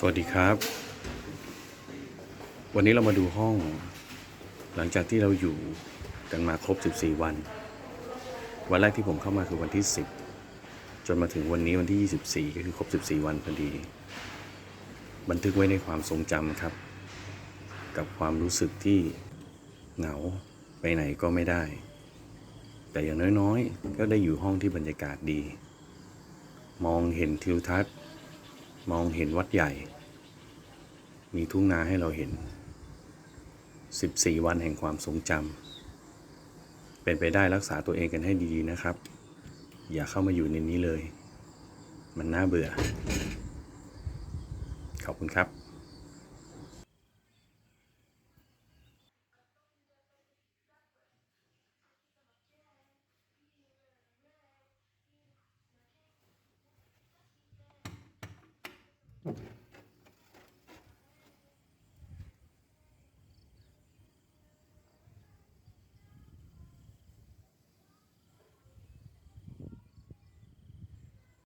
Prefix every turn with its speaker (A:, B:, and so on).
A: สวัสดีครับ วันนี้เรามาดูห้อง หลังจากที่เราอยู่กันมาครบ 14 วัน วันแรกที่ผมเข้ามาคือวันที่ 10 จนมาถึงวันนี้วันที่ 24 ก็คือครบ 14 วันพอดี บันทึกไว้ในความทรงจำครับ กับความรู้สึกที่เหงาไปไหนก็ไม่ได้ แต่อย่างน้อยๆ ก็ได้อยู่ห้องที่บรรยากาศดี มองเห็นทิวทัศน์ มองเห็นวัดใหญ่ มีทุ่งนาให้เราเห็น 14 วันแห่งความทรงจำเป็นไปได้รักษาตัวเองกันให้ดีๆนะครับ อย่าเข้ามาอยู่ในนี้เลย มันน่าเบื่อ ขอบคุณครับ